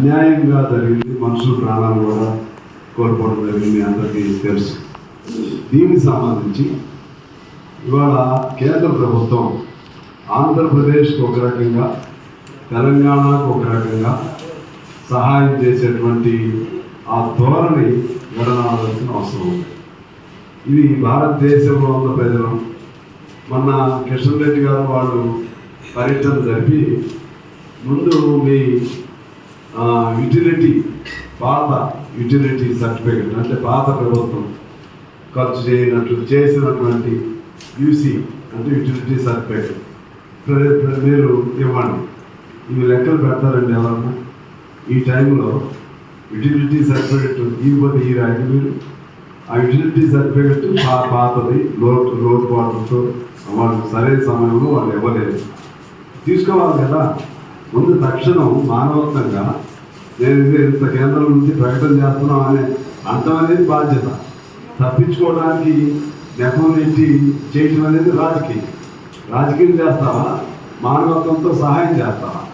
అన్యాయంగా జరిగింది మనుషుల ప్రాణాలు కూడా కోల్పోవడం జరిగింది అందరికీ తెలుసు. దీనికి సంబంధించి ఇవాళ కేంద్ర ప్రభుత్వం ఆంధ్రప్రదేశ్కి ఒక రకంగా తెలంగాణకు ఒక రకంగా సహాయం చేసేటువంటి ఆ ధోరణి విడనాడాల్సిన అవసరం ఉంది. ఇది భారతదేశంలో ఉన్న ప్రజలు మొన్న కిషన్ రెడ్డి గారు వాళ్ళు పర్యటన జరిపి ముందు మీ యుటిలిటీ పాత యుటిలిటీ సర్టిఫికెట్ అంటే పాత ప్రభుత్వం ఖర్చు చేయనట్లు చేసినటువంటి యూసీ అంటే యుటిలిటీ సర్టిఫికెట్ మీరు ఇవ్వండి. ఇవి లెక్కలు పెడతారండి ఎవరన్నా? ఈ టైంలో యుటిలిటీ సర్టిఫికెట్ ఇవ్వకపోతే ఈ రాయండి మీరు. ఆ యుటిలిటీ సర్టిఫికెట్ పా పాతది లోటు లోటుపాటుతో వాళ్ళు సరైన సమయంలో వాళ్ళు ఇవ్వలేదు. తీసుకోవాలి కదా. ముందు తక్షణం మానవత్వంగా నేను ఇంత కేంద్రం నుంచి ప్రకటన చేస్తున్నాం. అనే అంతం అనేది బాధ్యత. తప్పించుకోవడానికి నెపం నెట్టి చేయటం అనేది రాజకీయం. రాజకీయం చేస్తావా? మానవత్వంతో సహాయం చేస్తావా?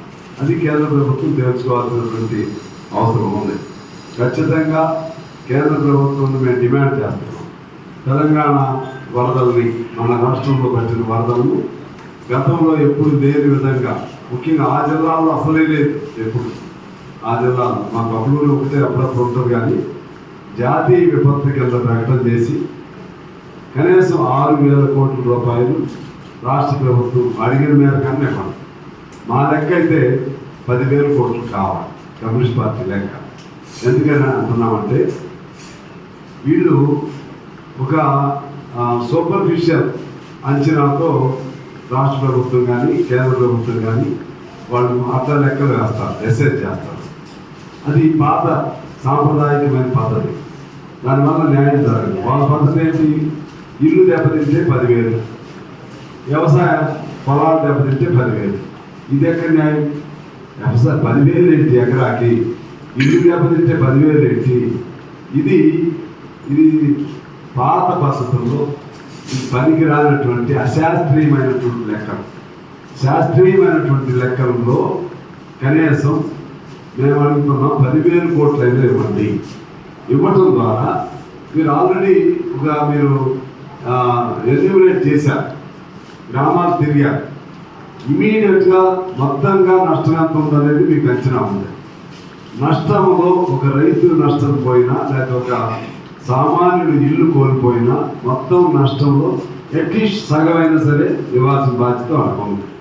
అది కేంద్ర ప్రభుత్వం తెలుసుకోవాల్సినటువంటి అవసరం ఉంది. ఖచ్చితంగా కేంద్ర ప్రభుత్వం మేము డిమాండ్ చేస్తున్నాం. తెలంగాణ వరదల్ని మన రాష్ట్రంలో వచ్చిన వరదలను గతంలో ఎప్పుడు లేని విధంగా ముఖ్యంగా ఆ జిల్లాలో అసలే లేదు ఎప్పుడు. ఆ మా కప్పులూరు ఒకటే అప్పుడప్పుడు ఉంటుంది కానీ జాతీయ విపత్తు కింద ప్రకటన చేసి కనీసం ఆరు వేల కోట్ల రూపాయలు రాష్ట్ర ప్రభుత్వం అడిగిన మేరకన్నా ఇవ్వండి మా లెక్క అయితే పదివేల కోట్లు కావాలి కమ్యూనిస్ట్ పార్టీ లెక్క. ఎందుకని అంటున్నామంటే వీళ్ళు ఒక సూపర్ఫిషియల్ అంచనాతో రాష్ట్ర ప్రభుత్వం కానీ కేంద్ర ప్రభుత్వం కానీ వాళ్ళు మాత్రం లెక్కలు వేస్తారు ఎస్ఎస్ చేస్తారు. అది పాత సాంప్రదాయకమైన పద్ధతి. దానివల్ల న్యాయం జరగదు. వాళ్ళ పద్ధతి ఏంటి? ఇల్లు దెబ్బతింటే పదివేలు. వ్యవసాయ పొలాలు దెబ్బతింటే పదివేలు. ఇది ఎక్కడ న్యాయం? వ్యవసాయ పదివేలు ఏంటి ఎకరాకి? ఇల్లు దెబ్బతింటే పదివేలు ఏంటి? ఇది ఇది పాత పద్ధతుల్లో ఇది పనికి రానటువంటి అశాస్త్రీయమైనటువంటి లెక్కలు. శాస్త్రీయమైనటువంటి లెక్కల్లో కనీసం మేము అడుగుతున్నాం పదివేలు కోట్లు అయితే ఇవ్వండి. ఇవ్వటం ద్వారా మీరు ఆల్రెడీ ఒక మీరు ఎలిమినేట్ చేశారు. గ్రామాలు తిరిగారు. ఇమీడియట్గా మొత్తంగా నష్టం ఎంత ఉందనేది మీకు అంచనా ఉంది నష్టంలో ఒక రైతు నష్టం పోయినా లేక ఒక సామాన్యుడు ఇల్లు కోల్పోయినా మొత్తం నష్టంలో అట్లీస్ట్ సగమైనా సరే ఇవ్వాల్సిన బాధ్యత అనుకుంటుంది